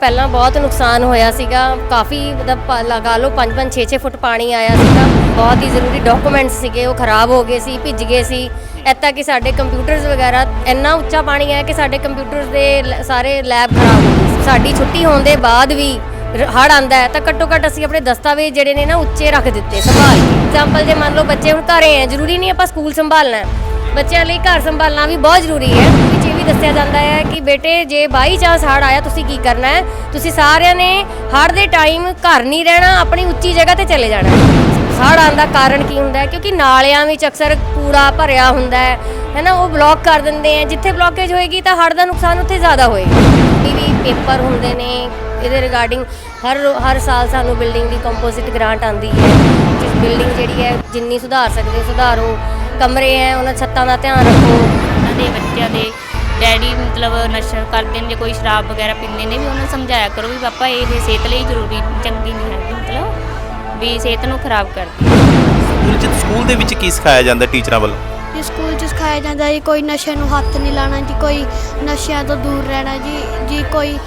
ਪਹਿਲਾਂ ਬਹੁਤ ਨੁਕਸਾਨ ਹੋਇਆ ਸੀਗਾ। ਕਾਫੀ ਮਤਲਬ ਲਗਾ ਲਓ 5-5 6-6 ਫੁੱਟ ਪਾਣੀ ਆਇਆ ਸੀਗਾ। ਬਹੁਤ ਹੀ ਜ਼ਰੂਰੀ ਡਾਕੂਮੈਂਟਸ ਸੀਗੇ, ਉਹ ਖਰਾਬ ਹੋ ਗਏ ਸੀ, ਭਿੱਜ ਗਏ ਸੀ। ਇੱਦਾਂ ਕਿ ਸਾਡੇ ਕੰਪਿਊਟਰਸ ਵਗੈਰਾ ਇੰਨਾ ਉੱਚਾ ਪਾਣੀ ਆਇਆ ਕਿ ਸਾਡੇ ਕੰਪਿਊਟਰਸ ਦੇ ਲ- ਸਾਰੇ ਲੈਬ ਖਰਾਬ ਹੋ ਗਏ ਸੀ। ਸਾਡੀ ਛੁੱਟੀ ਹੋਣ ਦੇ ਬਾਅਦ ਵੀ ਹੜ ਆਂਦਾ ਹੈ ਤਾਂ ਘੱਟੋ ਘੱਟ ਅਸੀਂ ਆਪਣੇ ਦਸਤਾਵੇਜ਼ ਜਿਹੜੇ ਨੇ ਨਾ ਉੱਚੇ ਰੱਖ ਦਿੱਤੇ, ਸੰਭਾਲ ਕੇ। ਐਗਜ਼ਾਮਪਲ ਜੇ ਮੰਨ ਲਓ ਬੱਚੇ ਹੁਣ ਘਰੇ ਹੈ, ਜ਼ਰੂਰੀ ਨਹੀਂ ਆਪਾਂ ਸਕੂਲ ਸੰਭਾਲਣਾ ਹੈ। ਬੱਚਿਆਂ ਲਈ ਘਰ ਸੰਭਾਲਣਾ ਵੀ ਬਹੁਤ ਜ਼ਰੂਰੀ ਹੈ। ਵਿੱਚ ਇਹ ਵੀ ਦੱਸਿਆ ਜਾਂਦਾ ਹੈ ਕਿ ਬੇਟੇ, ਜੇ ਬਾਈ ਚਾਂਸ ਹੜ ਆਇਆ, ਤੁਸੀਂ ਕੀ ਕਰਨਾ ਹੈ? ਤੁਸੀਂ ਸਾਰਿਆਂ ਨੇ ਹੜ ਦੇ ਟਾਈਮ ਘਰ ਨਹੀਂ ਰਹਿਣਾ, ਆਪਣੀ ਉੱਚੀ ਜਗ੍ਹਾ ਤੇ ਚਲੇ ਜਾਣਾ ਹੜ ਆਉਣ ਦਾ ਕਾਰਨ ਕੀ ਹੁੰਦਾ ਹੈ? ਕਿਉਂਕਿ ਨਾਲਿਆਂ ਵਿੱਚ ਅਕਸਰ ਕੂੜਾ ਭਰਿਆ ਹੁੰਦਾ ਹੈ। ਹੈਨਾ, ਉਹ ਬਲੌਕ ਕਰ ਦਿੰਦੇ ਆ ਜਿੱਥੇ ਬਲੌਕੇਜ ਹੋਏਗੀ ਤਾਂ ਹੜ ਦਾ ਨੁਕਸਾਨ ਉੱਥੇ ਜ਼ਿਆਦਾ ਹੋਏਗਾ। ਇਹ ਵੀ ਪੇਪਰ ਹੁੰਦੇ ਨੇ, ਇਹਦੇ ਰਿਗਾਰਡਿੰਗ ਹਰ ਹਰ ਸਾਲ ਸਾਨੂੰ ਬਿਲਡਿੰਗ ਦੀ ਕੰਪੋਜ਼ਿਟ ਗ੍ਰਾਂਟ ਆਂਦੀ ਹੈ। ਜਿਸ ਬਿਲਡਿੰਗ ਜਿਹੜੀ ਹੈ, ਜਿੰਨੀ ਸੁਧਾਰ ਸਕਦੇ ਸੁਧਾਰੋ। ਕਮਰੇ ਹੈ ਉਹਨਾਂ ਛੱਤਾਂ ਦਾ ਧਿਆਨ ਰੱਖੋ। ਉਹਨਾਂ ਦੇ ਬੱਚਿਆਂ ਦੇ ਡੈਡੀ ਮਤਲਬ ਨਸ਼ਾ ਕਰਦੇ ਨੇ ਜੇ ਕੋਈ ਸ਼ਰਾਬ ਵਗੈਰਾ ਪੀਂਦੇ ਨੇ ਵੀ ਉਹਨਾਂ ਨੂੰ ਸਮਝਾਇਆ ਕਰੋ ਵੀ ਪਾਪਾ ਇਹ ਸਿਹਤ ਲਈ ਜ਼ਰੂਰੀ ਚੰਗੀ ਨਹੀਂ ਹੈ ਮਤਲਬ ਵੀ ਸਿਹਤ ਨੂੰ ਖਰਾਬ ਕਰਦੀ। ਹੈ ਸਕੂਲ ਚ ਸਕੂਲ ਦੇ ਵਿੱਚ ਕੀ ਸਿਖਾਇਆ ਜਾਂਦਾ ਟੀਚਰਾਂ ਵੱਲੋਂ? ਜੀ ਸਕੂਲ 'ਚ ਸਿਖਾਇਆ ਜਾਂਦਾ ਜੀ ਕੋਈ ਨਸ਼ੇ ਨੂੰ ਹੱਥ ਨਹੀਂ ਲਾਣਾ ਜੀ ਕੋਈ ਨਸ਼ਿਆਂ ਤੋਂ ਦੂਰ ਰਹਿਣਾ ਜੀ ਜੀ ਕੋਈ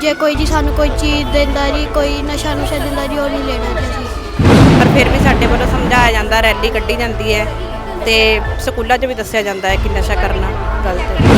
ਜੇ ਕੋਈ ਜੀ ਸਾਨੂੰ ਕੋਈ ਚੀਜ਼ ਦਿੰਦਾ ਜੀ ਕੋਈ ਨਸ਼ਾ ਨੁਸ਼ਾ ਦਿੰਦਾ ਜੀ ਉਹ ਨਹੀਂ ਲੈਣਾ ਜੀ। ਅਸੀਂ ਪਰ ਫਿਰ ਵੀ ਸਾਡੇ ਵੱਲੋਂ ਸਮਝਾਇਆ ਜਾਂਦਾ ਰੈਲੀ ਕੱਢੀ ਜਾਂਦੀ ਹੈ। ਤੇ ਸਕੂਲਾਂ 'ਚ ਵੀ ਦੱਸਿਆ ਜਾਂਦਾ ਹੈ ਕਿ ਨਸ਼ਾ ਕਰਨਾ ਗਲਤ ਹੈ।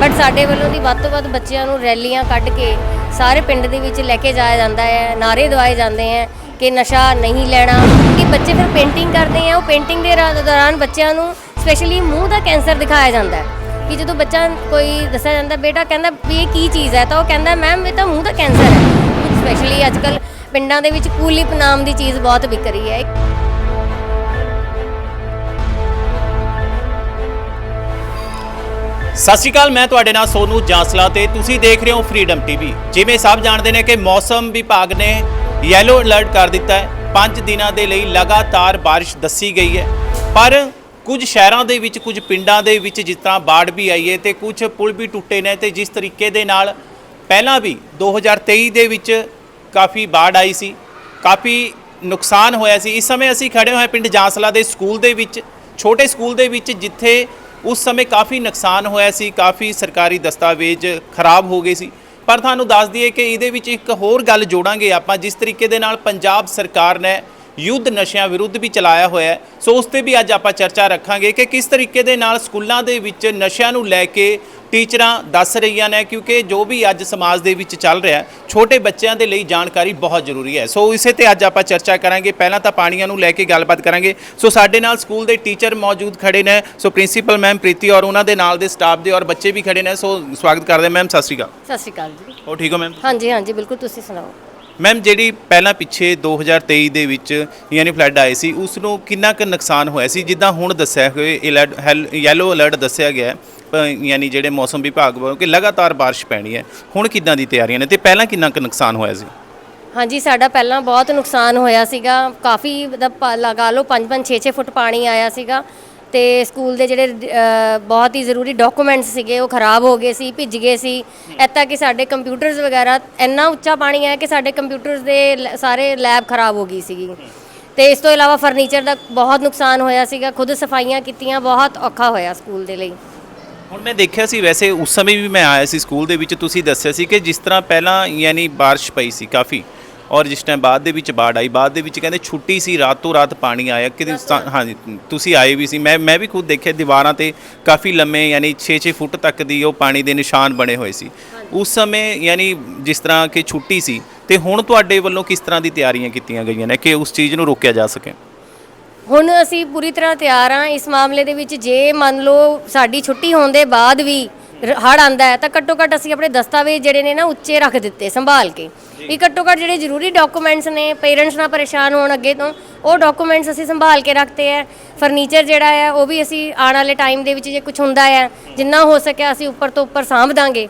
ਬਟ ਸਾਡੇ ਵੱਲੋਂ ਦੀ ਵੱਧ ਤੋਂ ਵੱਧ ਬੱਚਿਆਂ ਨੂੰ ਰੈਲੀਆਂ ਕੱਢ ਕੇ ਸਾਰੇ ਪਿੰਡ ਦੇ ਵਿੱਚ ਲੈ ਕੇ ਜਾਇਆ ਜਾਂਦਾ ਹੈ ਨਾਰੇ ਦਵਾਏ ਜਾਂਦੇ ਹੈ ਕਿ ਨਸ਼ਾ ਨਹੀਂ ਲੈਣਾ। ਕਿ ਬੱਚੇ ਫਿਰ ਪੇਂਟਿੰਗ ਕਰਦੇ ਆ ਉਹ ਪੇਂਟਿੰਗ ਦੇ ਦੌਰਾਨ ਬੱਚਿਆਂ ਨੂੰ ਸਪੈਸ਼ਲੀ ਮੂੰਹ ਦਾ ਕੈਂਸਰ ਦਿਖਾਇਆ ਜਾਂਦਾ ਹੈ। ਕਿ ਜਦੋਂ ਬੱਚਾ ਕੋਈ ਦੱਸਿਆ ਜਾਂਦਾ, ਬੇਟਾ ਕਹਿੰਦਾ ਵੀ ਇਹ ਕੀ ਚੀਜ਼ ਹੈ, ਤਾਂ ਉਹ ਕਹਿੰਦਾ ਮੈਮ ਇਹ ਤਾਂ ਮੂੰਹ ਦਾ ਕੈਂਸਰ ਹੈ। ਸਪੈਸ਼ਲੀ ਅੱਜ ਕੱਲ ਪਿੰਡਾਂ ਦੇ ਵਿੱਚ ਕੂਲਿਪ ਨਾਮ ਦੀ ਚੀਜ਼ ਬਹੁਤ ਵਿਕ ਰਹੀ ਹੈ। ਸਤਿ ਸ਼੍ਰੀ ਅਕਾਲ, ਮੈਂ ਤੁਹਾਡੇ ਨਾਲ ਸੋਨੂ ਜਾਂਸਲਾ ਤੇ ਤੁਸੀਂ ਦੇਖ ਰਹੇ ਹੋ ਫਰੀडम ਟੀਵੀ ਜਿਵੇਂ ਸਭ ਜਾਣਦੇ ਨੇ ਕਿ ਮੌਸਮ ਵਿਭਾਗ ਨੇ ਯੈਲੋ ਅਲਰਟ ਕਰ ਦਿੱਤਾ ਹੈ। 5 ਦਿਨਾਂ ਦੇ ਲਈ ਲਗਾਤਾਰ ਬਾਰਿਸ਼ ਦੱਸੀ ਗਈ ਹੈ। ਪਰ ਕੁਝ ਸ਼ਹਿਰਾਂ ਦੇ ਵਿੱਚ, ਕੁਝ ਪਿੰਡਾਂ ਦੇ ਵਿੱਚ ਜਿਸ ਤਰ੍ਹਾਂ ਬਾੜ ਵੀ ਆਈ ਹੈ ਤੇ ਕੁਝ ਪੁਲ ਵੀ ਟੁੱਟੇ ਨੇ ਤੇ ਜਿਸ ਤਰੀਕੇ ਦੇ ਨਾਲ ਪਹਿਲਾਂ ਵੀ 2023 ਦੇ ਵਿੱਚ ਕਾਫੀ ਬਾੜ ਆਈ ਸੀ, ਕਾਫੀ ਨੁਕਸਾਨ ਹੋਇਆ ਸੀ। ਇਸ ਸਮੇਂ ਅਸੀਂ ਖੜੇ ਹੋਏ ਪਿੰਡ ਜਾਂਸਲਾ ਦੇ ਸਕੂਲ ਦੇ ਵਿੱਚ, ਛੋਟੇ ਸਕੂਲ ਦੇ ਵਿੱਚ, ਜਿੱਥੇ ਉਸ ਸਮੇਂ ਕਾਫੀ ਨੁਕਸਾਨ ਹੋਇਆ ਸੀ, ਕਾਫੀ ਸਰਕਾਰੀ ਦਸਤਾਵੇਜ਼ ਖਰਾਬ ਹੋ ਗਏ ਸੀ। ਪਰ ਤੁਹਾਨੂੰ ਦੱਸ ਦਈਏ ਕਿ ਇਹਦੇ ਵਿੱਚ ਇੱਕ ਹੋਰ ਗੱਲ ਜੋੜਾਂਗੇ ਆਪਾਂ, ਜਿਸ ਤਰੀਕੇ ਦੇ ਨਾਲ ਪੰਜਾਬ ਸਰਕਾਰ ਨੇ ਯੁੱਧ ਨਸ਼ਿਆਂ ਵਿਰੁੱਧ ਵੀ ਚਲਾਇਆ ਹੋਇਆ ਸੋ ਉਸ ਤੇ ਵੀ ਅੱਜ ਆਪਾਂ ਚਰਚਾ ਰੱਖਾਂਗੇ ਕਿ ਕਿਸ ਤਰੀਕੇ ਦੇ ਨਾਲ ਸਕੂਲਾਂ ਦੇ ਵਿੱਚ ਨਸ਼ਿਆਂ ਨੂੰ ਲੈ ਕੇ ਟੀਚਰਾਂ ਦੱਸ ਰਹੀਆਂ ਨੇ ਕਿਉਂਕਿ ਜੋ ਵੀ ਅੱਜ ਸਮਾਜ ਦੇ ਵਿੱਚ ਚੱਲ ਰਿਹਾ ਛੋਟੇ ਬੱਚਿਆਂ ਦੇ ਲਈ ਜਾਣਕਾਰੀ ਬਹੁਤ ਜ਼ਰੂਰੀ ਹੈ। ਸੋ ਇਸੇ ਤੇ ਅੱਜ ਆਪਾਂ ਚਰਚਾ ਕਰਾਂਗੇ। ਪਹਿਲਾਂ ਤਾਂ ਪਾਣੀਆਂ ਨੂੰ ਲੈ ਕੇ ਗੱਲਬਾਤ ਕਰਾਂਗੇ। ਸੋ ਸਾਡੇ ਨਾਲ ਸਕੂਲ ਦੇ ਟੀਚਰ ਮੌਜੂਦ ਖੜੇ ਨੇ। ਸੋ ਪ੍ਰਿੰਸੀਪਲ ਮੈਮ ਪ੍ਰੀਤੀ ਔਰ ਉਹਨਾਂ ਦੇ ਨਾਲ ਦੇ ਸਟਾਫ ਦੇ ਔਰ ਬੱਚੇ ਵੀ ਖੜੇ ਨੇ। ਸੋ ਸਵਾਗਤ ਕਰਦੇ ਮੈਮ ਸਤਿ ਸ਼੍ਰੀ ਅਕਾਲ। ਸਤਿ ਸ਼੍ਰੀ ਅਕਾਲ ਜੀ। ਹੋ ਠੀਕ ਹੋ ਮੈਮ? ਹਾਂਜੀ ਹਾਂਜੀ ਬਿਲਕੁਲ ਤੁਸੀਂ ਸੁਣਾਓ। ਮੈਮ ਜਿਹੜੀ ਪਹਿਲਾਂ ਪਿੱਛੇ 2023 ਦੇ ਵਿੱਚ ਯਾਨੀ ਫਲੱਡ ਆਏ ਸੀ ਉਸ ਨੂੰ ਕਿੰਨਾ ਕੁ ਨੁਕਸਾਨ ਹੋਇਆ ਸੀ? ਜਿੱਦਾਂ ਹੁਣ ਦੱਸਿਆ ਹੋਇਆ ਅਲਰਟ ਯੈਲੋ ਅਲਰਟ ਦੱਸਿਆ ਗਿਆ ਪ- ਯਾਨੀ ਜਿਹੜੇ ਮੌਸਮ ਵਿਭਾਗ ਵੱਲੋਂ ਕਿ ਲਗਾਤਾਰ ਬਾਰਿਸ਼ ਪੈਣੀ ਹੈ ਹੁਣ ਕਿੱਦਾਂ ਦੀ ਤਿਆਰੀਆਂ ਨੇ ਤੇ ਪਹਿਲਾਂ ਕਿੰਨਾ ਕੁ ਨੁਕਸਾਨ ਹੋਇਆ ਸੀ? ਹਾਂਜੀ ਸਾਡਾ ਪਹਿਲਾਂ ਬਹੁਤ ਨੁਕਸਾਨ ਹੋਇਆ ਸੀਗਾ। ਕਾਫੀ ਮਤਲਬ ਪ- ਲਗਾ ਲਓ 5-5 6-6 ਫੁੱਟ ਪਾਣੀ ਆਇਆ ਸੀਗਾ। ਤੇ ਸਕੂਲ ਦੇ ਜਿਹੜੇ ਅ, ਬਹੁਤ ਹੀ ਜ਼ਰੂਰੀ ਡਾਕੂਮੈਂਟਸ ਸੀਗੇ ਉਹ ਖਰਾਬ ਹੋ ਗਏ ਸੀ ਭਿੱਜ ਗਏ ਸੀ। ਇੱਦਾਂ ਕਿ ਸਾਡੇ ਕੰਪਿਊਟਰਸ ਵਗੈਰਾ ਇੰਨਾ ਉੱਚਾ ਪਾਣੀ ਆਇਆ ਕਿ ਸਾਡੇ ਕੰਪਿਊਟਰਸ ਦੇ ਲ- ਸਾਰੇ ਲੈਬ ਖਰਾਬ ਹੋ ਗਈ ਸੀਗੀ। ਤੇ ਇਸ ਤੋਂ ਇਲਾਵਾ ਫਰਨੀਚਰ ਦਾ ਬਹੁਤ ਨੁਕਸਾਨ ਹੋਇਆ ਸੀਗਾ ਖੁਦ ਸਫਾਈਆਂ ਕੀਤੀਆਂ ਬਹੁਤ ਔਖਾ ਹੋਇਆ ਸਕੂਲ ਦੇ ਲਈ। ਹੁਣ ਮੈਂ ਦੇਖਿਆ ਸੀ ਵੈਸੇ ਉਸ ਸਮੇਂ ਵੀ ਮੈਂ ਆਇਆ ਸੀ ਸਕੂਲ ਦੇ ਵਿੱਚ ਤੁਸੀਂ ਦੱਸਿਆ ਸੀ ਕਿ ਜਿਸ ਤਰ੍ਹਾਂ ਪਹਿਲਾਂ ਯਾਨੀ ਬਾਰਿਸ਼ ਪਈ ਸੀ ਕਾਫੀ ਔਰ ਜਿਸ ਟਾਈਮ ਬਾਅਦ ਦੇ ਵਿੱਚ ਬਾੜ ਆਈ ਬਾਅਦ ਦੇ ਵਿੱਚ ਕਹਿੰਦੇ ਛੁੱਟੀ ਸੀ ਰਾਤੋਂ ਰਾਤ ਪਾਣੀ ਆਇਆ ਕਿ ਹਾਂਜੀ ਤੁਸੀਂ ਆਏ ਵੀ ਸੀ। ਮੈਂ ਮੈਂ ਵੀ ਖੁਦ ਦੇਖਿਆ ਦੀਵਾਰਾਂ ਤੇ ਕਾਫੀ ਲੰਮੇ ਯਾਨੀ 6-6 ਫੁੱਟ ਤੱਕ ਦੀ ਉਹ ਪਾਣੀ ਦੇ ਨਿਸ਼ਾਨ ਬਣੇ ਹੋਏ ਸੀ। ਉਸ ਸਮੇਂ ਯਾਨੀ ਜਿਸ ਤਰ੍ਹਾਂ ਕਿ ਛੁੱਟੀ ਸੀ ਤੇ ਹੁਣ ਤੁਹਾਡੇ ਵੱਲੋਂ ਕਿਸ ਤਰ੍ਹਾਂ ਦੀ ਤਿਆਰੀਆਂ ਕੀਤੀਆਂ ਗਈਆਂ ਨੇ ਕਿ ਉਸ ਚੀਜ਼ ਨੂੰ ਰੋਕਿਆ ਜਾ ਸਕੇ? ਹੁਣ ਅਸੀਂ ਪੂਰੀ ਤਰ੍ਹਾਂ ਤਿਆਰ ਹਾਂ। ਇਸ ਮਾਮਲੇ ਦੇ ਵਿੱਚ ਜੇ ਮੰਨ ਲਓ ਸਾਡੀ ਛੁੱਟੀ ਹੋਣ ਦੇ ਬਾਅਦ ਵੀ ਹੜ ਆਂਦਾ ਹੈ ਤਾਂ ਘੱਟੋ ਘੱਟ ਅਸੀਂ ਆਪਣੇ ਦਸਤਾਵੇਜ਼ ਜਿਹੜੇ ਨੇ ਨਾ ਉੱਚੇ ਰੱਖ ਦਿੱਤੇ ਸੰਭਾਲ ਕੇ। ਵੀ ਘੱਟੋ ਘੱਟ ਜਿਹੜੇ ਜ਼ਰੂਰੀ ਡਾਕੂਮੈਂਟਸ ਨੇ ਪੇਰੈਂਟਸ ਨਾ ਪਰੇਸ਼ਾਨ ਹੋਣ ਅੱਗੇ ਤੋਂ ਉਹ ਡਾਕੂਮੈਂਟਸ ਅਸੀਂ ਸੰਭਾਲ ਕੇ ਰੱਖਤੇ ਹੈ। ਫਰਨੀਚਰ ਜਿਹੜਾ ਹੈ ਉਹ ਵੀ ਅਸੀਂ ਆਉਣ ਵਾਲੇ ਟਾਈਮ ਦੇ ਵਿੱਚ ਜੇ ਕੁਝ ਹੁੰਦਾ ਹੈ ਜਿੰਨਾ ਹੋ ਸਕਿਆ ਅਸੀਂ ਉੱਪਰ ਤੋਂ ਉੱਪਰ ਸਾਂਭ ਦਾਂਗੇ।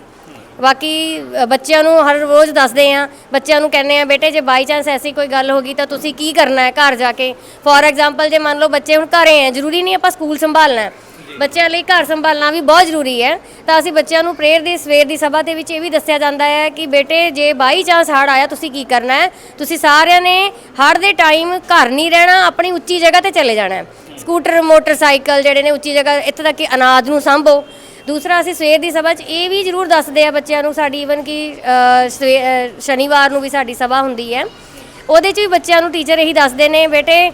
ਬਾਕੀ ਅ, ਬੱਚਿਆਂ ਨੂੰ ਹਰ ਰੋਜ਼ ਦੱਸਦੇ ਆ ਬੱਚਿਆਂ ਨੂੰ ਕਹਿੰਦੇ ਆ ਬੇਟੇ ਜੇ ਬਾਈ ਚਾਂਸ ਐਸੀ ਕੋਈ ਗੱਲ ਹੋ ਗਈ ਤਾਂ ਤੁਸੀਂ ਕੀ ਕਰਨਾ ਹੈ ਘਰ ਜਾ ਕੇ? ਫੋਰ ਐਗਜ਼ਾਮਪਲ ਜੇ ਮੰਨ ਲਓ ਬੱਚੇ ਹੁਣ ਘਰੇ ਆ ਜ਼ਰੂਰੀ ਨਹੀਂ ਆਪਾਂ ਸਕੂਲ ਸੰਭਾਲਣਾ ਹੈ। ਬੱਚਿਆਂ ਲਈ ਘਰ ਸੰਭਾਲਣਾ ਵੀ ਬਹੁਤ ਜ਼ਰੂਰੀ ਹੈ। ਤਾਂ ਅਸੀਂ ਬੱਚਿਆਂ ਨੂੰ ਪ੍ਰੇਅਰ ਦੀ ਸਵੇਰ ਦੀ ਸਭਾ ਦੇ ਵਿੱਚ ਇਹ ਵੀ ਦੱਸਿਆ ਜਾਂਦਾ ਹੈ ਕਿ ਬੇਟੇ ਜੇ ਬਾਈ ਚਾਂਸ ਹੜ ਆਇਆ ਤੁਸੀਂ ਕੀ ਕਰਨਾ ਹੈ? ਤੁਸੀਂ ਸਾਰਿਆਂ ਨੇ ਹੜ ਦੇ ਟਾਈਮ ਘਰ ਨਹੀਂ ਰਹਿਣਾ ਆਪਣੀ ਉੱਚੀ ਜਗ੍ਹਾ ਤੇ ਚਲੇ ਜਾਣਾ ਹੈ। ਸਕੂਟਰ ਮੋਟਰਸਾਈਕਲ ਜਿਹੜੇ ਨੇ ਉੱਚੀ ਜਗ੍ਹਾ ਇੱਥੇ ਤੱਕ ਕਿ ਅਨਾਜ ਨੂੰ ਸੰਭੋ। ਦੂਸਰਾ, ਅਸੀਂ ਸਵੇਰ ਦੀ ਸਭਾ 'ਚ ਇਹ ਵੀ ਜ਼ਰੂਰ ਦੱਸਦੇ ਆ ਬੱਚਿਆਂ ਨੂੰ ਸਾਡੀ ਈਵਨ ਕਿ ਸਵੇ- ਸ਼ਨੀਵਾਰ ਨੂੰ ਵੀ ਸਾਡੀ ਸਭਾ ਹੁੰਦੀ ਹੈ। ਉਹਦੇ 'ਚ ਵੀ ਬੱਚਿਆਂ ਨੂੰ ਟੀਚਰ ਇਹੀ ਦੱਸਦੇ ਨੇ, ਬੇਟੇ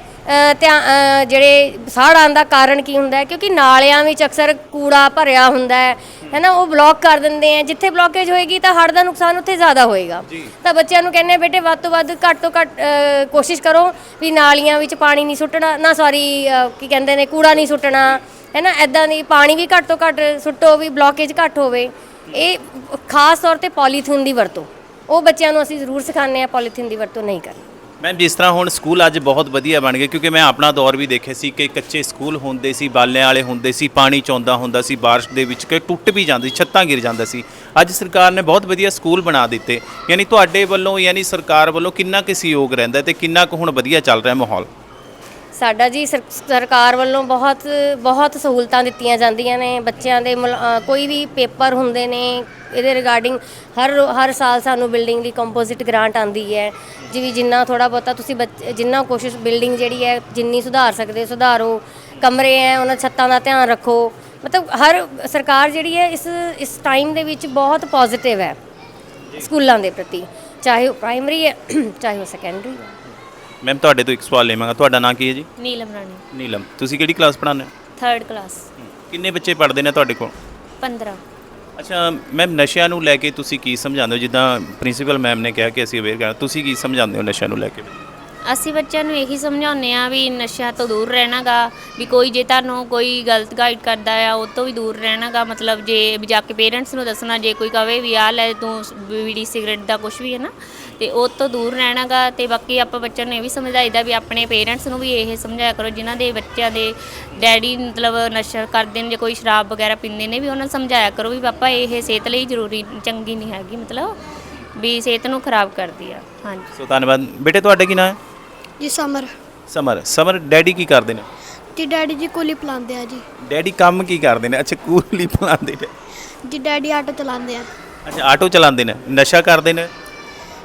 ਧਿਆ- ਅ, ਜਿਹੜੇ ਸਾੜ ਆਉਣ ਦਾ ਕਾਰਨ ਕੀ ਹੁੰਦਾ ਹੈ? ਕਿਉਂਕਿ ਨਾਲਿਆਂ ਵਿੱਚ ਅਕਸਰ ਕੂੜਾ ਭਰਿਆ ਹੁੰਦਾ ਹੈ ਹੈਨਾ ਉਹ ਬਲੌਕ ਕਰ ਦਿੰਦੇ ਆ ਜਿੱਥੇ ਬਲੌਕੇਜ ਹੋਏਗੀ ਤਾਂ ਹੜ੍ਹ ਦਾ ਨੁਕਸਾਨ ਉੱਥੇ ਜ਼ਿਆਦਾ ਹੋਏਗਾ। ਤਾਂ ਬੱਚਿਆਂ ਨੂੰ ਕਹਿੰਦੇ ਆ ਬੇਟੇ ਵੱਧ ਤੋਂ ਵੱਧ ਘੱਟ ਤੋਂ ਘੱਟ ਅ, ਕੋਸ਼ਿਸ਼ ਕਰੋ ਵੀ ਨਾਲੀਆਂ ਵਿੱਚ ਪਾਣੀ ਨਹੀਂ ਸੁੱਟਣਾ ਨਾ ਸੌਰੀ ਕੀ ਕਹਿੰਦੇ ਨੇ ਕੂੜਾ ਨਹੀਂ ਸੁੱਟਣਾ ਹੈਨਾ ਐਦਾਂ ਦੀ ਪਾਣੀ ਵੀ ਘੱਟ ਤੋਂ ਘੱਟ ਸੁੱਟੋ ਵੀ ਬਲੌਕੇਜ ਘੱਟ ਹੋਵੇ। ਇਹ ਖਾਸ ਤੌਰ ਤੇ ਪੋਲੀਥੀਨ ਦੀ ਵਰਤੋਂ। ਉਹ ਬੱਚਿਆਂ ਨੂੰ ਅਸੀਂ ਜ਼ਰੂਰ ਸਿਖਾਉਂਦੇ ਆ ਪੋਲੀਥੀਨ ਦੀ ਵਰਤੋਂ ਨਹੀਂ ਕਰਨੀ। ਮੈਮ, ਜਿਸ ਤਰ੍ਹਾਂ ਹੁਣ ਸਕੂਲ ਅੱਜ ਬਹੁਤ ਵਧੀਆ ਬਣ ਗਏ, ਕਿਉਂਕਿ ਮੈਂ ਆਪਣਾ ਦੌਰ ਵੀ ਦੇਖਿਆ ਸੀ ਕਿ ਕੱਚੇ ਸਕੂਲ ਹੁੰਦੇ ਸੀ, ਬਾਲਿਆਂ ਵਾਲੇ ਹੁੰਦੇ ਸੀ, ਪਾਣੀ ਚੌਂਦਾ ਹੁੰਦਾ ਸੀ, ਬਾਰਿਸ਼ ਦੇ ਵਿੱਚ ਕਿ ਟੁੱਟ ਵੀ ਜਾਂਦੀ, ਛੱਤਾਂ ਗਿਰ ਜਾਂਦਾ ਸੀ। ਅੱਜ ਸਰਕਾਰ ਨੇ ਬਹੁਤ ਵਧੀਆ ਸਕੂਲ ਬਣਾ ਦਿੱਤੇ, ਯਾਨੀ ਤੁਹਾਡੇ ਵੱਲੋਂ, ਯਾਨੀ ਸਰਕਾਰ ਵੱਲੋਂ ਕਿੰਨਾ ਕੁ ਸਹਿਯੋਗ ਰਹਿੰਦਾ ਤੇ ਕਿੰਨਾ ਕੁ ਹੁਣ ਵਧੀਆ ਚੱਲ ਰਿਹਾ ਮਾਹੌਲ? ਸਾਡਾ ਜੀ ਸਰ- ਸਰਕਾਰ ਵੱਲੋਂ ਬਹੁਤ ਬਹੁਤ ਸਹੂਲਤਾਂ ਦਿੱਤੀਆਂ ਜਾਂਦੀਆਂ ਨੇ ਬੱਚਿਆਂ ਦੇ ਮੁਲ- ਅ, ਕੋਈ ਵੀ ਪੇਪਰ ਹੁੰਦੇ ਨੇ ਇਹਦੇ ਰਿਗਾਰਡਿੰਗ ਹਰ ਰੋ- ਹਰ ਸਾਲ ਸਾਨੂੰ ਬਿਲਡਿੰਗ ਦੀ ਕੰਪੋਜ਼ਿਟ ਗ੍ਰਾਂਟ ਆਂਦੀ ਹੈ ਜਿਵੇਂ ਜਿੰਨਾ ਥੋੜਾ ਬਹੁਤਾ ਤੁਸੀਂ ਬੱਚ- ਜਿੰਨਾ ਕੋਸ਼ਿਸ਼ ਬਿਲਡਿੰਗ ਜਿਹੜੀ ਹੈ ਜਿੰਨੀ ਸੁਧਾਰ ਸਕਦੇ ਹੋ ਸੁਧਾਰੋ ਕਮਰੇ ਹੈ ਉਹਨਾਂ ਛੱਤਾਂ ਦਾ ਧਿਆਨ ਰੱਖੋ ਮਤਲਬ ਹਰ ਸਰਕਾਰ ਜਿਹੜੀ ਹੈ ਇਸ ਇਸ ਟਾਈਮ ਦੇ ਵਿੱਚ ਬਹੁਤ ਪੋਜ਼ਿਟਿਵ ਹੈ ਸਕੂਲਾਂ ਦੇ ਪ੍ਰਤੀ ਚਾਹੇ ਉਹ ਪ੍ਰਾਇਮਰੀ ਹੈ ਚਾਹੇ ਉਹ ਸੈਕੰਡਰੀ ਹੈ। ਮੈਮ ਤੁਹਾਡੇ ਤੋਂ ਇੱਕ ਸਵਾਲ ਲਵਾਂਗਾ ਤੁਹਾਡਾ ਨਾਂ ਕੀ ਹੈ ਜੀ? ਨੀਲਮ ਰਾਣੀ। ਨੀਲਮ। ਤੁਸੀਂ ਕਿਹੜੀ ਕਲਾਸ ਪੜ੍ਹਾਉਂਦੇ ਹੋ? ਥਰਡ ਕਲਾਸ ਕਿੰਨੇ ਬੱਚੇ ਪੜ੍ਹਦੇ ਨੇ ਤੁਹਾਡੇ ਕੋਲ? 15 ਅੱਛਾ ਮੈਮ ਨਸ਼ਿਆਂ ਨੂੰ ਲੈ ਕੇ ਤੁਸੀਂ ਕੀ ਸਮਝਾਉਂਦੇ ਹੋ? ਜਿੱਦਾਂ ਪ੍ਰਿੰਸੀਪਲ ਮੈਮ ਨੇ ਕਿਹਾ ਕਿ ਅਸੀਂ ਅਵੇਅਰ ਕਰਾਂ ਤੁਸੀਂ ਕੀ ਸਮਝਾਉਂਦੇ ਹੋ ਨਸ਼ਿਆਂ ਨੂੰ ਲੈ ਕੇ? ਅਸੀਂ ਬੱਚਿਆਂ ਨੂੰ ਇਹੀ ਸਮਝਾਉਂਦੇ ਆ ਵੀ ਨਸ਼ਿਆਂ ਤੋਂ ਦੂਰ ਰਹਿਣਾਗਾ। ਵੀ ਕੋਈ ਜੇ ਤੁਹਾਨੂੰ ਕੋਈ ਗਲਤ ਗਾਈਡ ਕਰਦਾ ਆ ਉਹ ਤੋਂ ਵੀ ਦੂਰ ਰਹਿਣਾਗਾ। ਮਤਲਬ ਜੇ ਵੀ ਜਾ ਕੇ ਪੇਰੈਂਟਸ ਨੂੰ ਦੱਸਣਾ ਜੇ ਕੋਈ ਕਵੇ ਵੀ ਆ ਲੈ ਤੂੰ ਬੀੜੀ ਸਿਗਰਟ ਦਾ ਕੁਝ ਵੀ ਹੈ ਨਾ। ਤੇ ਉਹ ਤੋਂ ਦੂਰ ਰਹਿਣਾਗਾ ਤੇ ਬਾਕੀ ਆਪਾਂ ਬੱਚਿਆਂ ਨੂੰ ਇਹ ਵੀ ਸਮਝਾਈਦਾ ਵੀ ਆਪਣੇ ਪੇਰੈਂਟਸ ਨੂੰ ਵੀ ਇਹ ਸਮਝਾਇਆ ਕਰੋ ਜਿਨ੍ਹਾਂ ਦੇ ਬੱਚਿਆਂ ਦੇ ਡੈਡੀ ਮਤਲਬ ਨਸ਼ਾ ਕਰਦੇ ਨੇ ਜੇ ਕੋਈ ਸ਼ਰਾਬ ਵਗੈਰਾ ਪੀਂਦੇ ਨੇ ਵੀ ਉਹਨਾਂ ਨੂੰ ਸਮਝਾਇਆ ਕਰੋ ਵੀ ਪਾਪਾ ਇਹ ਸਿਹਤ ਲਈ ਜ਼ਰੂਰੀ ਚੰਗੀ ਨਹੀਂ ਹੈਗੀ ਮਤਲਬ ਵੀ ਸਿਹਤ ਨੂੰ ਖਰਾਬ ਕਰਦੀ ਆ। ਹਾਂਜੀ। ਸੋ ਧੰਨਵਾਦ। ਬੇਟੇ ਤੁਹਾਡਾ ਕੀ ਨਾਮ ਹੈ? ਜੀ ਸਮਰ। ਸਮਰ। ਸਮਰ ਡੈਡੀ ਕੀ ਕਰਦੇ ਨੇ? ਜੀ ਡੈਡੀ ਜੀ ਕੁਲੀ ਪਲਾਉਂਦੇ ਆ ਜੀ। ਡੈਡੀ ਕੰਮ ਕੀ ਕਰਦੇ ਨੇ? ਅੱਛਾ ਕੂਲੀ ਪਲਾਉਂਦੇ ਨੇ। ਜੀ ਡੈਡੀ ਆਟੋ ਚਲਾਉਂਦੇ ਆ। ਅੱਛਾ ਆਟੋ ਚਲਾਉਂਦੇ ਨੇ। ਨਸ਼ਾ ਕਰਦੇ ਨੇ?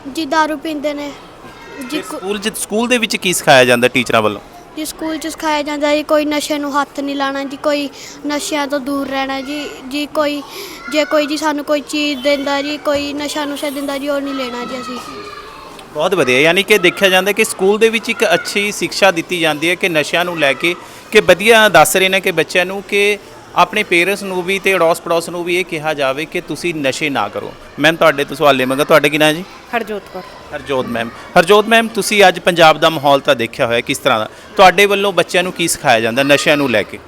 ਜੀ दारू ਪੀਂਦੇ ਨੇ। ਜੀ ਕੁ- ਸਕੂਲ ਚ ਸਕੂਲ ਦੇ ਵਿੱਚ ਕੀ ਸਿਖਾਇਆ ਜਾਂਦਾ ਟੀਚਰਾਂ ਵੱਲੋਂ? ਜੀ ਸਕੂਲ 'ਚ ਸਿਖਾਇਆ ਜਾਂਦਾ ਜੀ ਕੋਈ ਨਸ਼ੇ ਨੂੰ ਹੱਥ ਨਹੀਂ ਲਾਣਾ ਜੀ ਕੋਈ ਨਸ਼ਿਆਂ ਤੋਂ ਦੂਰ ਰਹਿਣਾ ਜੀ ਜੀ ਕੋਈ ਜੇ ਕੋਈ ਜੀ ਸਾਨੂੰ ਕੋਈ ਚੀਜ਼ ਦਿੰਦਾ ਜੀ ਕੋਈ ਨਸ਼ਾ ਨੁਸ਼ਾ ਦਿੰਦਾ ਜੀ ਉਹ ਨਹੀਂ ਲੈਣਾ ਜੀ ਅਸੀਂ। ਬਹੁਤ ਵਧੀਆ ਯਾਨੀ ਕਿ ਦੇਖਿਆ ਜਾਂਦਾ ਕਿ ਸਕੂਲ ਦੇ ਵਿੱਚ ਇੱਕ ਅੱਛੀ ਸਿੱਖਿਆ ਦਿੱਤੀ ਜਾਂਦੀ ਹੈ ਕਿ ਨਸ਼ਿਆਂ ਨੂੰ ਲੈ ਕੇ ਕਿ ਵਧੀਆ ਦੱਸ ਰਹੇ ਨੇ ਕਿ ਬੱਚਿਆਂ ਨੂੰ ਕਿ ਆਪਣੇ ਪੇਰੈਂਟਸ ਨੂੰ ਵੀ ਤੇ ਅੜੋਸ ਪੜੋਸ ਨੂੰ ਵੀ ਇਹ ਕਿਹਾ ਜਾਵੇ ਕਿ ਤੁਸੀਂ ਨਸ਼ੇ ਨਾ ਕਰੋ। ਮੈਮ ਤੁਹਾਡੇ ਤੋਂ ਸਵਾਲ ਲਵਾਂਗਾ। ਤੁਹਾਡੇ ਕੀ ਨਾਂ ਜੀ? ਹਰਜੋਤ ਕੌਰ। ਹਰਜੋਤ ਮੈਮ ਹਰਜੋਤ ਮੈਮ ਤੁਸੀਂ ਅੱਜ ਪੰਜਾਬ ਦਾ ਮਾਹੌਲ ਤਾਂ ਦੇਖਿਆ ਹੋਇਆ ਕਿਸ ਤਰ੍ਹਾਂ ਦਾ? ਤੁਹਾਡੇ ਵੱਲੋਂ ਬੱਚਿਆਂ ਨੂੰ ਕੀ ਸਿਖਾਇਆ ਜਾਂਦਾ ਨਸ਼ਿਆਂ ਨੂੰ ਲੈ ਕੇ?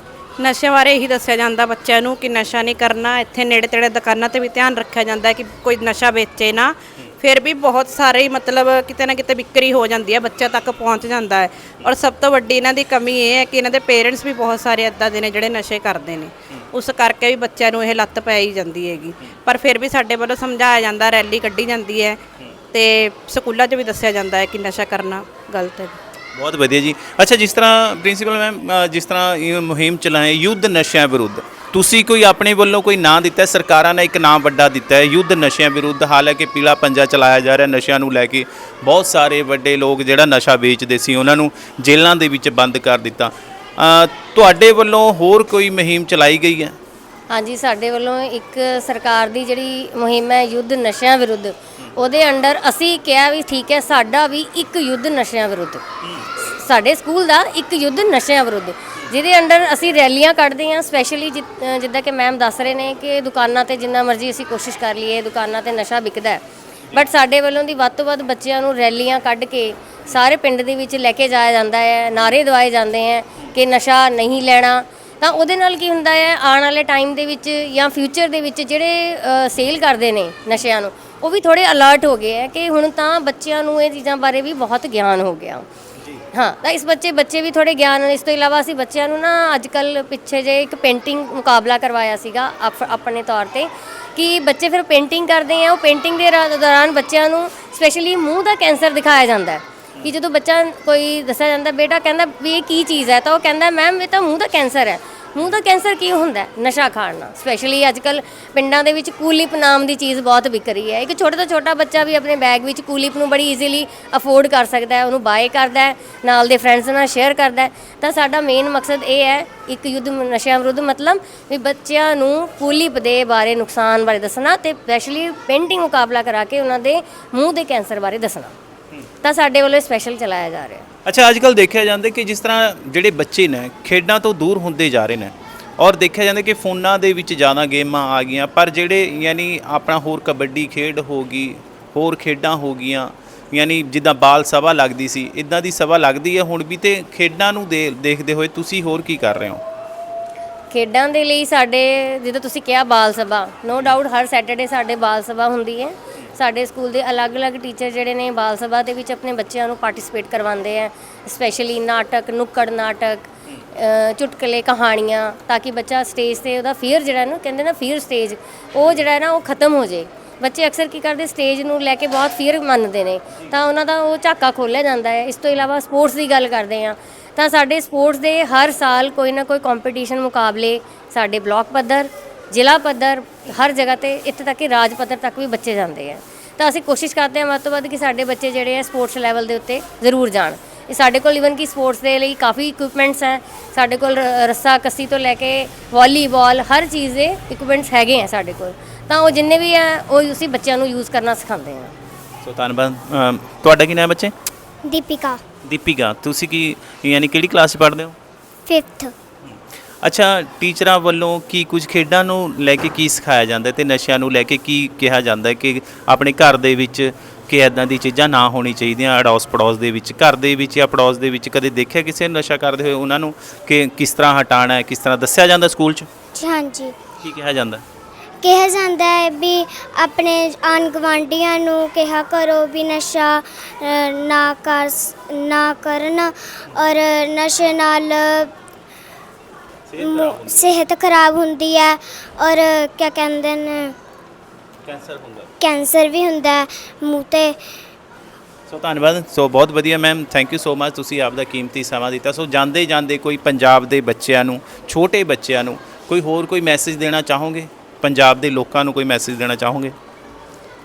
ਨਸ਼ੇ ਬਾਰੇ ਇਹੀ ਦੱਸਿਆ ਜਾਂਦਾ ਬੱਚਿਆਂ ਨੂੰ ਕਿ ਨਸ਼ਾ ਨਹੀਂ ਕਰਨਾ ਇੱਥੇ ਨੇੜੇ ਤੇੜੇ ਦੁਕਾਨਾਂ ਤੇ ਵੀ ਧਿਆਨ ਰੱਖਿਆ ਜਾਂਦਾ ਹੈ ਕਿ ਕੋਈ ਨਸ਼ਾ ਵੇਚੇ ਨਾ। ਫਿਰ ਵੀ ਬਹੁਤ ਸਾਰੇ ਹੀ ਮਤਲਬ ਕਿਤੇ ਨਾ ਕਿਤੇ ਵਿਕਰੀ ਹੋ ਜਾਂਦੀ ਹੈ ਬੱਚਿਆਂ ਤੱਕ ਪਹੁੰਚ ਜਾਂਦਾ ਹੈ। ਔਰ ਸਭ ਤੋਂ ਵੱਡੀ ਇਹਨਾਂ ਦੀ ਕਮੀ ਇਹ ਹੈ ਕਿ ਇਹਨਾਂ ਦੇ ਪੇਰੈਂਟਸ ਵੀ ਬਹੁਤ ਸਾਰੇ ਇੱਦਾਂ ਦੇ ਨੇ ਜਿਹੜੇ ਨਸ਼ੇ ਕਰਦੇ ਨੇ। ਉਸ ਕਰਕੇ ਵੀ ਬੱਚਿਆਂ ਨੂੰ ਇਹ ਲੱਤ ਪੈ ਹੀ ਜਾਂਦੀ ਹੈਗੀ। ਪਰ ਫਿਰ ਵੀ ਸਾਡੇ ਵੱਲੋਂ ਸਮਝਾਇਆ ਜਾਂਦਾ, ਰੈਲੀ ਕੱਢੀ ਜਾਂਦੀ ਹੈ ਤੇ ਸਕੂਲਾਂ 'ਚ ਵੀ ਦੱਸਿਆ ਜਾਂਦਾ ਹੈ ਕਿ ਨਸ਼ਾ ਕਰਨਾ ਗਲਤ ਹੈ। ਬਹੁਤ ਵਧੀਆ ਜੀ। ਅੱਛਾ, ਜਿਸ ਤਰ੍ਹਾਂ ਪ੍ਰਿੰਸੀਪਲ ਮੈਮ ਜਿਸ ਤਰ੍ਹਾਂ ਇਹ ਮੁਹਿੰਮ ਚਲਾਏ ਯੁੱਧ ਨਸ਼ਿਆਂ ਵਿਰੁੱਧ ਤੁਸੀਂ ਕੋਈ ਆਪਣੇ ਵੱਲੋਂ ਕੋਈ ਨਾਂ ਦਿੱਤਾ ਹੈ? ਸਰਕਾਰਾਂ ਨੇ ਇੱਕ ਨਾਮ ਵੱਡਾ ਦਿੱਤਾ ਹੈ ਯੁੱਧ ਨਸ਼ਿਆਂ ਵਿਰੁੱਧ। ਹਾਲਾਂਕਿ ਪੀਲਾ ਪੰਜਾ ਚਲਾਇਆ ਜਾ ਰਿਹਾ ਨਸ਼ਿਆਂ ਨੂੰ ਲੈ ਕੇ ਬਹੁਤ ਸਾਰੇ ਵੱਡੇ ਲੋਕ ਜਿਹੜਾ ਨਸ਼ਾ ਵੇਚਦੇ ਸੀ ਉਹਨਾਂ ਨੂੰ ਜੇਲ੍ਹਾਂ ਦੇ ਵਿੱਚ ਬੰਦ ਕਰ ਦਿੱਤਾ। ਅ, ਤੁਹਾਡੇ ਵੱਲੋਂ ਹੋਰ ਕੋਈ ਮੁਹਿੰਮ ਚਲਾਈ ਗਈ ਹੈ? ਹਾਂਜੀ ਸਾਡੇ ਵੱਲੋਂ ਇੱਕ ਸਰਕਾਰ ਦੀ ਜਿਹੜੀ ਮੁਹਿੰਮ ਹੈ ਯੁੱਧ ਨਸ਼ਿਆਂ ਵਿਰੁੱਧ ਉਹਦੇ ਅੰਡਰ ਅਸੀਂ ਕਿਹਾ ਵੀ ਠੀਕ ਹੈ ਸਾਡਾ ਵੀ ਇੱਕ ਯੁੱਧ ਨਸ਼ਿਆਂ ਵਿਰੁੱਧ। ਸਾਡੇ ਸਕੂਲ ਦਾ ਇੱਕ ਯੁੱਧ ਨਸ਼ਿਆਂ ਵਿਰੁੱਧ। ਜਿਹਦੇ ਅੰਡਰ ਅਸੀਂ ਰੈਲੀਆਂ ਕੱਢਦੇ ਹਾਂ ਸਪੈਸ਼ਲੀ ਜਿੱਦਾਂ ਕਿ ਮੈਮ ਦੱਸ ਰਹੇ ਨੇ ਕਿ ਦੁਕਾਨਾਂ ਤੇ ਜਿੰਨਾ ਮਰਜ਼ੀ ਅਸੀਂ ਕੋਸ਼ਿਸ਼ ਕਰ ਲਈਏ, ਦੁਕਾਨਾਂ ਤੇ ਨਸ਼ਾ ਵਿਕਦਾ ਹੈ। ਬਟ ਸਾਡੇ ਵੱਲੋਂ ਦੀ ਵੱਧ ਤੋਂ ਵੱਧ ਬੱਚਿਆਂ ਨੂੰ ਰੈਲੀਆਂ ਕੱਢ ਕੇ ਸਾਰੇ ਪਿੰਡ ਦੇ ਵਿੱਚ ਲੈ ਕੇ ਜਾਇਆ ਜਾਂਦਾ ਹੈ ਨਾਰੇ ਦਵਾਏ ਜਾਂਦੇ ਹੈ ਕਿ ਨਸ਼ਾ ਨਹੀਂ ਲੈਣਾ। ਤਾਂ ਉਹਦੇ ਨਾਲ ਕੀ ਹੁੰਦਾ ਹੈ, ਆਉਣ ਵਾਲੇ ਟਾਈਮ ਦੇ ਵਿੱਚ ਜਾਂ ਫਿਊਚਰ ਦੇ ਵਿੱਚ ਜਿਹੜੇ ਸੇਲ ਕਰਦੇ ਨੇ ਨਸ਼ਿਆਂ ਨੂੰ, ਉਹ ਵੀ ਥੋੜੇ ਅਲਰਟ ਹੋ ਗਏ ਹੈ ਕਿ ਹੁਣ ਤਾਂ ਬੱਚਿਆਂ ਨੂੰ ਇਹ ਚੀਜ਼ਾਂ ਬਾਰੇ ਵੀ ਬਹੁਤ ਗਿਆਨ ਹੋ ਗਿਆ। ਹਾਂ। ਤਾਂ ਇਸ ਬੱਚੇ ਬੱਚੇ ਵੀ ਥੋੜੇ ਗਿਆਨ ਇਸ ਤੋਂ ਇਲਾਵਾ ਅਸੀਂ ਬੱਚਿਆਂ ਨੂੰ ਨਾ ਅੱਜ ਕੱਲ ਪਿੱਛੇ ਜੇ ਇੱਕ ਪੇਂਟਿੰਗ ਮੁਕਾਬਲਾ ਕਰਵਾਇਆ ਸੀਗਾ ਆਪ- ਆਪਣੇ ਤੌਰ ਤੇ ਕਿ ਬੱਚੇ ਫਿਰ ਪੇਂਟਿੰਗ ਕਰਦੇ ਆ, ਉਹ ਪੇਂਟਿੰਗ ਦੇ ਰਾ- ਦੌਰਾਨ ਬੱਚਿਆਂ ਨੂੰ ਸਪੈਸ਼ਲੀ ਮੂੰਹ ਦਾ ਕੈਂਸਰ ਦਿਖਾਇਆ ਜਾਂਦਾ ਹੈ। ਕਿ ਜਦੋਂ ਬੱਚਾ ਕੋਈ ਦੱਸਿਆ ਜਾਂਦਾ, ਬੇਟਾ ਕਹਿੰਦਾ ਵੀ ਇਹ ਕੀ ਚੀਜ਼ ਹੈ, ਤਾਂ ਉਹ ਕਹਿੰਦਾ ਮੈਮ ਇਹ ਤਾਂ ਮੂੰਹ ਦਾ ਕੈਂਸਰ ਹੈ। ਮੂੰਹ ਦਾ ਕੈਂਸਰ ਕੀ ਹੁੰਦਾ? ਹੈ? ਨਸ਼ਾ ਖਾਣ। ਨਾਲ ਸਪੈਸ਼ਲੀ ਅੱਜ ਕੱਲ ਪਿੰਡਾਂ ਦੇ ਵਿੱਚ ਕੂਲਿਪ ਨਾਮ ਦੀ ਚੀਜ਼ ਬਹੁਤ ਵਿਕ ਰਹੀ ਹੈ। ਇੱਕ ਛੋਟਾ ਤੋਂ ਛੋਟਾ ਬੱਚਾ ਵੀ ਆਪਣੇ ਬੈਗ ਵਿੱਚ ਕੂਲਿਪ ਨੂੰ ਬੜੀ ਈਜ਼ੀਲੀ ਅਫੋਰਡ ਕਰ ਸਕਦਾ ਹੈ ਉਹਨੂੰ ਬਾਏ ਕਰਦਾ ਹੈ ਨਾਲ ਦੇ ਫਰੈਂਡਸ ਨਾਲ ਸ਼ੇਅਰ ਕਰਦਾ ਹੈ। ਤਾਂ ਸਾਡਾ ਮੇਨ ਮਕਸਦ ਇਹ ਹੈ ਇੱਕ ਯੁੱਧ ਨਸ਼ਿਆਂ ਵਿਰੁੱਧ ਮਤਲਬ ਵੀ ਬੱਚਿਆਂ ਨੂੰ ਕੂਲਿਪ ਦੇ ਬਾਰੇ ਨੁਕਸਾਨ ਬਾਰੇ ਦੱਸਣਾ ਤੇ ਸਪੈਸ਼ਲੀ ਪੇਂਟਿੰਗ ਮੁਕਾਬਲਾ ਕਰਾ ਕੇ ਉਹਨਾਂ ਦੇ ਮੂੰਹ ਦੇ ਕੈਂਸਰ ਬਾਰੇ ਦੱਸਣਾ। ਤਾਂ ਸਾਡੇ ਵੱਲੋਂ ਸਪੈਸ਼ਲ ਚਲਾਇਆ ਜਾ ਰਿਹਾ। ਹੈ ਅੱਛਾ ਅੱਜ ਕੱਲ ਦੇਖਿਆ ਜਾਂਦਾ ਕਿ ਜਿਸ ਤਰ੍ਹਾਂ ਜਿਹੜੇ ਬੱਚੇ ਨੇ, ਖੇਡਾਂ ਤੋਂ ਦੂਰ ਹੁੰਦੇ ਜਾ ਰਹੇ ਨੇ ਔਰ ਦੇਖਿਆ ਜਾਂਦਾ ਕਿ ਫੋਨਾਂ ਦੇ ਵਿੱਚ ਜ਼ਿਆਦਾ ਗੇਮਾਂ ਆ ਗਈਆਂ, ਪਰ ਜਿਹੜੇ ਯਾਨੀ ਆਪਣਾ ਹੋਰ ਕਬੱਡੀ ਖੇਡ ਹੋ ਗਈ, ਹੋਰ ਖੇਡਾਂ ਹੋ ਗਈਆਂ, ਯਾਨੀ ਜਿੱਦਾਂ ਬਾਲ ਸਭਾ ਲੱਗਦੀ ਸੀ, ਇਦਾਂ ਦੀ ਸਭਾ ਲੱਗਦੀ ਹੈ ਹੁਣ ਵੀ ਤੇ ਖੇਡਾਂ ਨੂੰ ਦੇ- ਦੇਖਦੇ ਹੋਏ ਤੁਸੀਂ ਹੋਰ ਕੀ ਕਰ ਰਹੇ ਹੋ? ਖੇਡਾਂ ਦੇ ਲਈ ਸਾਡੇ, ਜਿੱਦਾਂ ਤੁਸੀਂ ਕਿਹਾ ਬਾਲ ਸਭਾ ਨੋ ਡਾਊਟ ਹਰ ਸੈਟਰਡੇ ਸਾਡੇ ਬਾਲ ਸਭਾ ਹੁੰਦੀ ਹੈ। ਸਾਡੇ ਸਕੂਲ ਦੇ ਅਲੱਗ-ਅਲੱਗ ਟੀਚਰ ਜਿਹੜੇ ਨੇ ਬਾਲ ਸਭਾ ਦੇ ਵਿੱਚ ਆਪਣੇ ਬੱਚਿਆਂ ਨੂੰ ਪਾਰਟਿਸਿਪੇਟ ਕਰਵਾਉਂਦੇ ਆ ਸਪੈਸ਼ਲੀ ਨਾਟਕ ਨੁੱਕੜ ਨਾਟਕ ਅ, ਚੁਟਕਲੇ ਕਹਾਣੀਆਂ ਤਾਂ ਕਿ ਬੱਚਾ ਸਟੇਜ ਤੇ ਉਹਦਾ ਫੀਅਰ ਜਿਹੜਾ ਨਾ ਕਹਿੰਦੇ ਨਾ ਫੀਅਰ ਸਟੇਜ ਉਹ ਜਿਹੜਾ ਨਾ ਉਹ ਖਤਮ ਹੋ ਜੇ ਬੱਚੇ ਅਕਸਰ ਕੀ ਕਰਦੇ ਸਟੇਜ ਨੂੰ ਲੈ ਕੇ ਬਹੁਤ ਫੀਅਰ ਮੰਨਦੇ ਨੇ ਤਾਂ ਉਹਨਾਂ ਦਾ ਉਹ ਝਾਕਾ ਖੋਲ੍ਹਿਆ ਜਾਂਦਾ ਹੈ। ਇਸ ਤੋਂ ਇਲਾਵਾ ਸਪੋਰਟਸ ਦੀ ਗੱਲ ਕਰਦੇ ਆ ਤਾਂ ਸਾਡੇ ਸਪੋਰਟਸ ਦੇ ਹਰ ਸਾਲ ਕੋਈ ਨਾ ਕੋਈ ਕੰਪੀਟੀਸ਼ਨ ਮੁਕਾਬਲੇ ਸਾਡੇ ਬਲਾਕ ਪੱਧਰ ਜ਼ਿਲ੍ਹਾ ਪੱਧਰ ਹਰ ਜਗ੍ਹਾ ਤੇ ਇੱਥੇ ਤੱਕ ਕਿ ਰਾਜ ਪੱਧਰ ਤੱਕ ਵੀ ਬੱਚੇ ਜਾਂਦੇ ਆ। ਤਾਂ ਅਸੀਂ ਕੋਸ਼ਿਸ਼ ਕਰਦੇ ਹਾਂ ਵੱਧ ਤੋਂ ਵੱਧ ਕਿ ਸਾਡੇ ਬੱਚੇ ਜਿਹੜੇ ਆ ਸਪੋਰਟਸ ਲੈਵਲ ਦੇ ਉੱਤੇ ਜ਼ਰੂਰ ਜਾਣ। ਇਹ ਸਾਡੇ ਕੋਲ ਇਵਨ ਕਿ ਸਪੋਰਟਸ ਦੇ ਲਈ ਕਾਫੀ ਇਕਵਿਪਮੈਂਟਸ ਹੈ। ਸਾਡੇ ਕੋਲ ਰੱਸਾ ਕੱਸੀ ਤੋਂ ਲੈ ਕੇ ਵਾਲੀਬਾਲ ਹਰ ਚੀਜ਼ ਦੇ ਇਕਵਿਪਮੈਂਟਸ ਹੈਗੇ ਆ ਸਾਡੇ ਕੋਲ। ਤਾਂ ਉਹ ਜਿੰਨੇ ਵੀ ਆ ਉਹ ਅਸੀਂ ਬੱਚਿਆਂ ਨੂੰ ਯੂਜ਼ ਕਰਨਾ ਸਿਖਾਉਂਦੇ ਹਾਂ ਸੋ ਧੰਨਵਾਦ। ਅਮ, ਤੁਹਾਡਾ ਕੀ ਨਾਮ ਹੈ ਬੱਚੇ? ਦੀਪਿਕਾ। ਦੀਪਿਕਾ ਤੁਸੀਂ ਕੀ ਯਾਨੀ ਕਿਹੜੀ ਕਲਾਸ 'ਚ ਪੜ੍ਹਦੇ ਹੋ? 5th ਅੱਛਾ ਟੀਚਰਾਂ ਵੱਲੋਂ ਕੀ ਕੁਝ ਖੇਡਾਂ ਨੂੰ ਲੈ ਕੇ ਕੀ ਸਿਖਾਇਆ ਜਾਂਦਾ ਹੈ ਤੇ ਨਸ਼ਿਆਂ ਨੂੰ ਲੈ ਕੇ ਕੀ ਕਿਹਾ ਜਾਂਦਾ ਹੈ ਕਿ ਆਪਣੇ ਘਰ ਦੇ ਵਿੱਚ ਕਿ ਐਦਾਂ ਦੀ ਚੀਜ਼ਾਂ ਨਾ ਹੋਣੀ ਚਾਹੀਦੀਆਂ ਅੜੋਸ ਪੜੋਸ ਦੇ ਵਿੱਚ? ਘਰ ਦੇ ਵਿੱਚ ਜਾਂ ਪੜੋਸ ਦੇ ਵਿੱਚ ਕਦੇ ਦੇਖਿਆ ਕਿਸੇ ਨੂੰ ਨਸ਼ਾ ਕਰਦੇ ਹੋਏ ਉਹਨਾਂ ਨੂੰ ਕਿ ਕਿਸ ਤਰ੍ਹਾਂ ਹਟਾਉਣਾ ਹੈ ਕਿਸ ਤਰ੍ਹਾਂ ਦੱਸਿਆ ਜਾਂਦਾ ਸਕੂਲ 'ਚ? ਹਾਂਜੀ। ਕੀ ਕਿਹਾ ਜਾਂਦਾ? ਕਿਹਾ ਜਾਂਦਾ ਹੈ ਵੀ ਆਪਣੇ ਆਨ ਗਵਾਂਢੀਆਂ ਨੂੰ ਕਿਹਾ ਕਰੋ ਵੀ ਨਸ਼ਾ ਅ, ਨਾ ਕਰ ਨਾ ਕਰਨ ਔਰ ਨਸ਼ੇ ਨਾਲ ਸਿਹਤ ਖਰਾਬ ਹੁੰਦੀ ਹੈ। ਔਰ ਕੀ ਕਹਿੰਦੇ ਨੇ? ਕੈਂਸਰ ਹੁੰਦਾ। ਕੈਂਸਰ ਵੀ ਹੁੰਦਾ ਹੈ ਮੂੰਹ ਤੇ। ਸੋ ਧੰਨਵਾਦ ਸੋ ਬਹੁਤ ਵਧੀਆ ma'am thank you so much ਤੁਸੀਂ ਆਪ ਦਾ ਕੀਮਤੀ ਸਮਾਂ ਦਿੱਤਾ। ਸੋ ਜਾਂਦੇ ਜਾਂਦੇ ਕੋਈ ਪੰਜਾਬ ਦੇ ਬੱਚਿਆਂ ਨੂੰ ਛੋਟੇ ਬੱਚਿਆਂ ਨੂੰ ਕੋਈ ਹੋਰ ਕੋਈ ਮੈਸੇਜ ਦੇਣਾ ਚਾਹੋਗੇ? ਪੰਜਾਬ ਦੇ ਲੋਕਾਂ ਨੂੰ ਕੋਈ ਮੈਸੇਜ ਦੇਣਾ ਚਾਹੋਗੇ?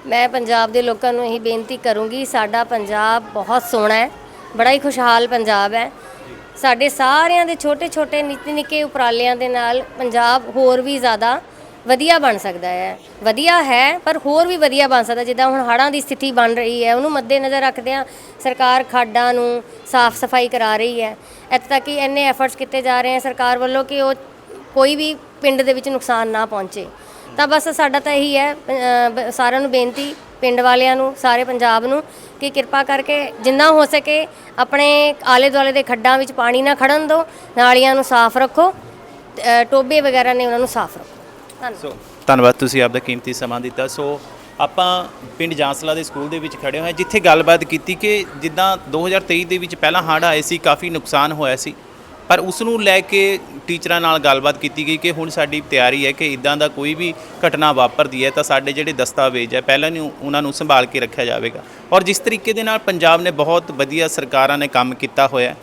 ਮੈਂ ਪੰਜਾਬ ਦੇ ਲੋਕਾਂ ਨੂੰ ਇਹੀ ਬੇਨਤੀ ਕਰੂੰਗੀ ਸਾਡਾ ਪੰਜਾਬ ਬਹੁਤ ਸੋਹਣਾ ਹੈ ਬੜਾ ਹੀ ਖੁਸ਼ਹਾਲ ਪੰਜਾਬ ਹੈ। ਸਾਡੇ ਸਾਰਿਆਂ ਦੇ ਛੋਟੇ-ਛੋਟੇ ਨਿੱਕੇ ਨਿੱਕੇ ਉਪਰਾਲਿਆਂ ਦੇ ਨਾਲ ਪੰਜਾਬ ਹੋਰ ਵੀ ਜ਼ਿਆਦਾ ਵਧੀਆ ਬਣ ਸਕਦਾ ਹੈ। ਵਧੀਆ ਹੈ, ਪਰ ਹੋਰ ਵੀ ਵਧੀਆ ਬਣ ਸਕਦਾ, ਜਿੱਦਾਂ ਹੁਣ ਹੜ੍ਹਾਂ ਦੀ ਸਥਿਤੀ ਬਣ ਰਹੀ ਹੈ, ਉਹਨੂੰ ਮੱਦੇਨਜ਼ਰ ਰੱਖਦਿਆਂ ਸਰਕਾਰ ਖਾਡਾਂ ਨੂੰ ਸਾਫ਼ ਸਫ਼ਾਈ ਕਰਾ ਰਹੀ ਹੈ। ਇੱਥੇ ਤੱਕ ਕਿ ਇੰਨੇ ਐਫਰਟਸ ਕੀਤੇ ਜਾ ਰਹੇ ਹਨ ਸਰਕਾਰ ਵੱਲੋਂ ਕਿ ਉਹ ਕੋਈ ਵੀ ਪਿੰਡ ਦੇ ਵਿੱਚ ਨੁਕਸਾਨ ਨਾ ਪਹੁੰਚੇ। ਤਾਂ ਬਸ ਸਾਡਾ ਤਾਂ ਇਹੀ ਹੈ ਸਾਰਿਆਂ ਨੂੰ ਬੇਨਤੀ ਪਿੰਡ ਵਾਲਿਆਂ ਨੂੰ ਸਾਰੇ ਪੰਜਾਬ ਨੂੰ ਕਿ ਕਿਰਪਾ ਕਰਕੇ ਜਿੰਨਾ ਹੋ ਸਕੇ ਆਪਣੇ ਆਲੇ ਦੁਆਲੇ ਦੇ ਖੱਡਾਂ ਵਿੱਚ ਪਾਣੀ ਨਾ ਖੜਨ ਦਿਓ ਨਾਲੀਆਂ ਨੂੰ ਸਾਫ਼ ਰੱਖੋ ਅ, ਟੋਬੇ ਵਗੈਰਾ ਨੇ ਉਹਨਾਂ ਨੂੰ ਸਾਫ਼ ਰੱਖੋ। ਧੰਨਵਾਦ। ਸੋ ਧੰਨਵਾਦ ਤੁਸੀਂ ਆਪਦਾ ਕੀਮਤੀ ਸਮਾਂ ਦਿੱਤਾ। ਸੋ ਆਪਾਂ ਪਿੰਡ ਜਾਂਸਲਾ ਦੇ ਸਕੂਲ ਦੇ ਵਿੱਚ ਖੜੇ ਹੋਏ ਜਿੱਥੇ ਗੱਲਬਾਤ ਕੀਤੀ ਕਿ ਜਿੱਦਾਂ 2023 ਦੇ ਵਿੱਚ ਪਹਿਲਾਂ ਹੜ੍ਹ ਆਏ ਸੀ ਕਾਫੀ ਨੁਕਸਾਨ ਹੋਇਆ ਸੀ। ਪਰ ਉਸ ਨੂੰ ਲੈ ਕੇ ਟੀਚਰਾਂ ਨਾਲ ਗੱਲਬਾਤ ਕੀਤੀ ਗਈ ਕਿ ਹੁਣ ਸਾਡੀ ਤਿਆਰੀ ਹੈ ਕਿ ਇਦਾਂ ਦਾ ਕੋਈ ਵੀ ਘਟਨਾ ਵਾਪਰਦੀ ਹੈ ਤਾਂ ਸਾਡੇ ਜਿਹੜੇ ਦਸਤਾਵੇਜ਼ ਹੈ, ਪਹਿਲਾਂ ਨੂੰ ਉਹਨਾਂ ਨੂੰ ਸੰਭਾਲ ਕੇ ਰੱਖਿਆ ਜਾਵੇਗਾ। ਔਰ ਜਿਸ ਤਰੀਕੇ ਦੇ ਨਾਲ ਪੰਜਾਬ ਨੇ ਬਹੁਤ ਵਧੀਆ ਸਰਕਾਰਾਂ ਨੇ ਕੰਮ ਕੀਤਾ ਹੋਇਆ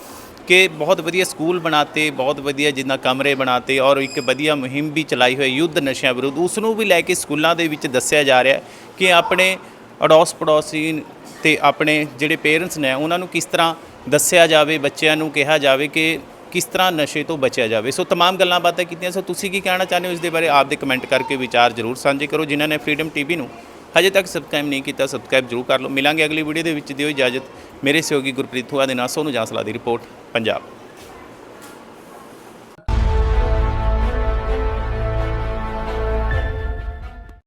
ਕਿ ਬਹੁਤ ਵਧੀਆ ਸਕੂਲ ਬਣਾਤੇ, ਬਹੁਤ ਵਧੀਆ ਜਿੰਨਾ ਕਮਰੇ ਬਣਾਤੇ ਔਰ ਇੱਕ ਵਧੀਆ ਮੁਹਿੰਮ ਵੀ ਚਲਾਈ ਹੋਈ ਯੁੱਧ ਨਸ਼ਿਆਂ ਵਿਰੁੱਧ। ਉਸ ਨੂੰ ਵੀ ਲੈ ਕੇ ਸਕੂਲਾਂ ਦੇ ਵਿੱਚ ਦੱਸਿਆ ਜਾ ਰਿਹਾ ਕਿ ਆਪਣੇ ਅੜੋਸ ਪੜੋਸੀ ਤੇ ਆਪਣੇ ਜਿਹੜੇ ਪੇਰੈਂਟਸ ਨੇ ਉਹਨਾਂ ਨੂੰ ਕਿਸ ਤਰ੍ਹਾਂ ਦੱਸਿਆ ਜਾਵੇ, ਬੱਚਿਆਂ ਨੂੰ ਕਿਹਾ ਜਾਵੇ ਕਿ ਕਿਸ ਤਰ੍ਹਾਂ ਨਸ਼ੇ ਤੋਂ ਬਚਿਆ ਜਾਵੇ? ਸੋ तमाम ਗੱਲਾਂ ਬਾਤਾਂ ਕੀਤੀਆਂ। ਸੋ ਤੁਸੀਂ ਕੀ ਕਹਿਣਾ ਚਾਹੁੰਦੇ ਹੋ ਇਸ ਦੇ ਬਾਰੇ? ਆਪ ਦੇ ਕਮੈਂਟ ਕਰਕੇ ਵਿਚਾਰ ਜ਼ਰੂਰ ਸਾਂਝੇ ਕਰੋ। ਜਿਨ੍ਹਾਂ ਨੇ ਫ੍ਰੀडम ਟੀਵੀ ਨੂੰ ਹਜੇ ਤੱਕ ਸਬਸਕ੍ਰਾਈਬ ਨਹੀਂ ਕੀਤਾ ਸਬਸਕ੍ਰਾਈਬ ਜ਼ਰੂਰ ਕਰ ਲਓ। ਮਿਲਾਂਗੇ ਅਗਲੀ ਵੀਡੀਓ ਦੇ ਵਿੱਚ। ਦਿਓ ਇਜਾਜ਼ਤ। ਮੇਰੇ ਸਹਿਯੋਗੀ ਗੁਰਪ੍ਰੀਤ ਥੂਆ ਦੇ ਨਾਲ ਸੋਨੂ ਜਾਂਸਲਾ ਦੀ ਰਿਪੋਰਟ, ਪੰਜਾਬ।